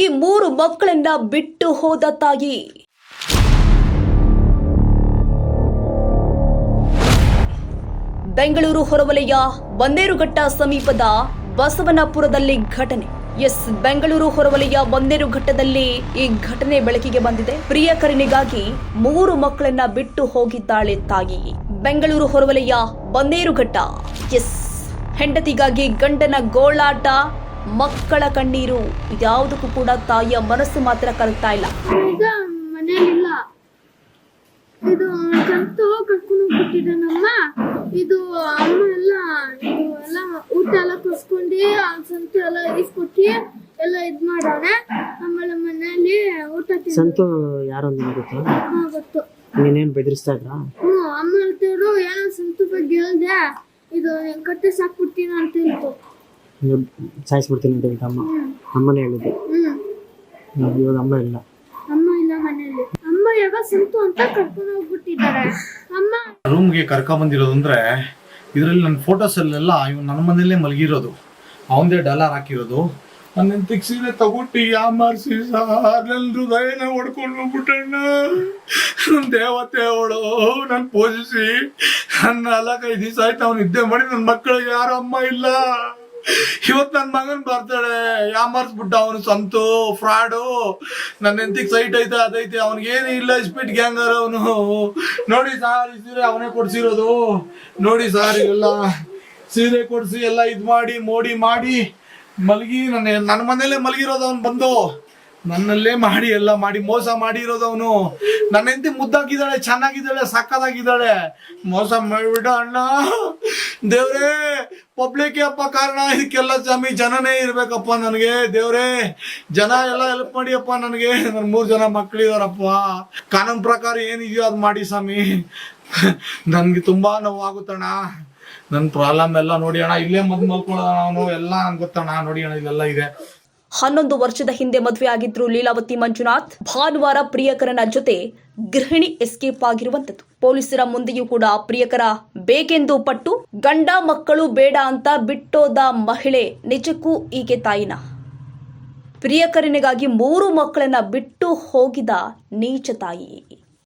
ಪ್ರಿಯಕರನಿಗಾಗಿ ಮೂರು ಮಕ್ಕಳನ್ನ ಬಿಟ್ಟು ಹೋದ ತಾಯಿ ಬೆಂಗಳೂರು ಹೊರವಲಯ ಬಂದೇರುಘಟ್ಟ ಸಮೀಪದ ಬಸವನಪುರದಲ್ಲಿ ಘಟನೆ. ಎಸ್, ಬೆಂಗಳೂರು ಹೊರವಲಯ ಬನ್ನೇರುಘಟ್ಟದಲ್ಲಿ ಈ ಘಟನೆ ಬೆಳಕಿಗೆ ಬಂದಿದೆ. ಪ್ರಿಯಕರನಿಗಾಗಿ ಮೂರು ಮಕ್ಕಳನ್ನ ಬಿಟ್ಟು ಹೋಗಿದ್ದಾಳೆ ತಾಯಿ. ಬೆಂಗಳೂರು ಹೊರವಲಯ ಬಂದೇರುಘಟ್ಟ ಎಸ್, ಹೆಂಡತಿಗಾಗಿ ಗಂಡನ ಗೋಳಾಟ ಮಕ್ಕಳ ಕಣ್ಣೀರು ಇದ್ಯಾವುದಕ್ಕೂ ಕೂಡ ತಾಯಿಯ ಮನಸ್ಸು ಮಾತ್ರ ಕರಗ್ತಾ ಇಲ್ಲ. ಈಗ ಮನೇಲಿಲ್ಲ ಇದು ಕಂತು ಕರ್ಕೊಂಡು ಹೋಗ್ಬಿಟ್ಟಿದ್ದಾನಮ್ಮ ಇದು ಅಮ್ಮ ಎಲ್ಲ ಇದು ಎಲ್ಲ ಊಟ ಎಲ್ಲ ಕೊಡ್ಸ್ಕೊಂಡು ಆ ಸಂತು ಎಲ್ಲ ಇಸ್ಕೊಟ್ಟು ಎಲ್ಲ ಇದ್ ಮಾಡೋಣ. ಆಮೇಲೆ ಮನೇಲಿ ಊಟ ತಿಂದು ಸಂತು ಯಾರೊಂದು ಅಂತ ಗೊತ್ತಾ ಗೊತ್ತು. ನೀನೇನು ಬೆದರಿಸ್ತಾ ಇದ್ರಾ? ಹ್ಞೂ ಅಮ್ಮ ಹೇಳ್ತಿದ್ರು ಏನೋ ಸಂತು ಬಗ್ಗೆ ಹೇಳ್ದೆ. ಇದು ಕಟ್ಟೆ ಸಾಕ್ಬಿಡ್ತೀನಿ ಅಂತ ಹೇಳ್ತು. ಸಾಯಿಸ್ಬಿಡ್ತೀನಿ ಅಂತ ಹೇಳ್ತಾ ಅಮ್ಮ. ಅಮ್ಮನೇ ಹೇಳಿದ್ದು. ಹ್ಮ್. ಇವಾಗ ಅಮ್ಮ ಇಲ್ಲ. ಅಮ್ಮ ಇಲ್ಲ ಬಂದಿರೋದು ಅಮ್ಮ ಯಾವಾಗ ಸಂತು ಅಂತ ಕರ್ಕೊಂಡು ಹೋಗ್ಬಿಟ್ಟಿದ್ದಾರೆ. ಅಮ್ಮ. ರೂಮ್ಗೆ ಕರ್ಕೊಂಬಂದಿರೋದು ಅಂದ್ರೆ ಇದರಲ್ಲಿ ನನ್ನ ಫೋಟೋಸಲ್ಲೆಲ್ಲ ಇವ್ನು ನನ್ನ ಮನೇಲೇ ಮಲಗಿರೋದು. ಅವಂದೇ ಡಾಲರ್ ಹಾಕಿರೋದು. ನನ್ನ ಸೀರೆ ತಗೊಟ್ಟು ಯಾಮಾರಿಸಿ ಸಾರ್. ನನ್ನ ಹೃದಯನ ಹೊಡ್ಕೊಂಡು ಹೋಗ್ಬಿಟ್ಟಣ್ಣ. ನನ್ನ ದೇವತೆ ಅವಳು. ನನ್ನ ಪೂಜಿಸಿ ನನ್ನ ನಾಲ್ಕೈದು ದಿವಸ ಆಯ್ತು ಅವ್ನು ನಿದ್ದೆ ಮಾಡಿ ನನ್ನ ಮಕ್ಕಳಿಗೆ ಯಾರು ಅಮ್ಮ ಇಲ್ಲ. ಇವತ್ ನನ್ ಮಗನ್ ಬರ್ತಾಳೆ. ಯಾಮರ್ಸ್ಬಿಟ್ಟ ಅವನು ಸಂತು, ಫ್ರಾಡು. ನನ್ನ ಹೆಂಡತಿಗೆ ಸೈಟ್ ಐತೆ, ಅದೈತೆ. ಅವ್ನಿಗೆ ಏನು ಇಲ್ಲ ಸ್ಪೀಡ್ ಗ್ಯಾಂಗರ್ ಅವನು. ನೋಡಿ ಸಾರ್ ಸೀರೆ ಅವನೇ ಕೊಡ್ಸಿರೋದು. ನೋಡಿ ಸಾರ್ ಎಲ್ಲ ಸೀರೆ ಕೊಡ್ಸಿ, ಎಲ್ಲ ಇದ್ ಮಾಡಿ, ಮೋಡಿ ಮಾಡಿ ಮಲಗಿ ನನ್ನ ನನ್ನ ಮನೇಲೆ ಮಲಗಿರೋದು ಅವ್ನು ಬಂದು. ನನ್ನಲ್ಲೇ ಮಾಡಿ, ಎಲ್ಲ ಮಾಡಿ, ಮೋಸ ಮಾಡಿರೋದು ಅವನು ನನ್ನ ಹೆಂಡತಿ ಮುದ್ದಾಗಿದ್ದಾಳೆ, ಚೆನ್ನಾಗಿದ್ದಾಳೆ ಸಕ್ಕದಾಗಿದ್ದಾಳೆ ಮೋಸ ಮಾಡಿಬಿಟ್ಟ ಅಣ್ಣ. ದೇವ್ರೇ ಪಬ್ಲಿಕ್ ಅಪ್ಪ ಕಾರಣ, ಇದಕ್ಕೆಲ್ಲ ಸ್ವಾಮಿ, ಜನನೇ ಇರ್ಬೇಕಪ್ಪ ನನಗೆ. ದೇವ್ರೇ, ಜನ ಎಲ್ಲ ಹೆಲ್ಪ್ ಮಾಡಿಯಪ್ಪ ನನಗೆ. ನನ್ನ ಮೂರು ಜನ ಮಕ್ಕಳಿದಾರಪ್ಪ ಕಾನೂನು ಪ್ರಕಾರ ಏನಿದೆಯೋ ಅದು ಮಾಡಿ ಸ್ವಾಮಿ. ನನ್ಗೆ ತುಂಬಾ ನೋವಾಗುತ್ತಣ್ಣ ನನ್ನ ಪ್ರಾಬ್ಲಮ್ ಎಲ್ಲ ನೋಡಿ ಅಣ್ಣ, ಇಲ್ಲೇ ಮದ್ ಮಲ್ಕೊಳ್ಳೋಣ ಅವನು, ಎಲ್ಲ ಗೊತ್ತಣ್ಣ. ನೋಡಿ ಅಣ್ಣ, ಇಲ್ಲೆಲ್ಲ ಇದೆ. ಹನ್ನೊಂದು ವರ್ಷದ ಹಿಂದೆ ಮದುವೆ ಆಗಿದ್ರು ಲೀಲಾವತಿ ಮಂಜುನಾಥ್. ಭಾನುವಾರ ಪ್ರಿಯಕರನ ಜೊತೆ ಗೃಹಿಣಿ ಎಸ್ಕೇಪ್ ಆಗಿರುವಂತದ್ದು ಪೊಲೀಸರ ಮುಂದೆಯೂ ಕೂಡ ಪ್ರಿಯಕರ ಬೇಕೆಂದು ಪಟ್ಟು ಗಂಡ ಮಕ್ಕಳು ಬೇಡ ಅಂತ ಬಿಟ್ಟೋದ ಮಹಿಳೆ ನಿಜಕ್ಕೂ ಈಕೆ ತಾಯಿನ. ಪ್ರಿಯಕರನಿಗಾಗಿ ಮೂರು ಮಕ್ಕಳನ್ನ ಬಿಟ್ಟು ಹೋಗಿದ ನೀಚ ತಾಯಿ.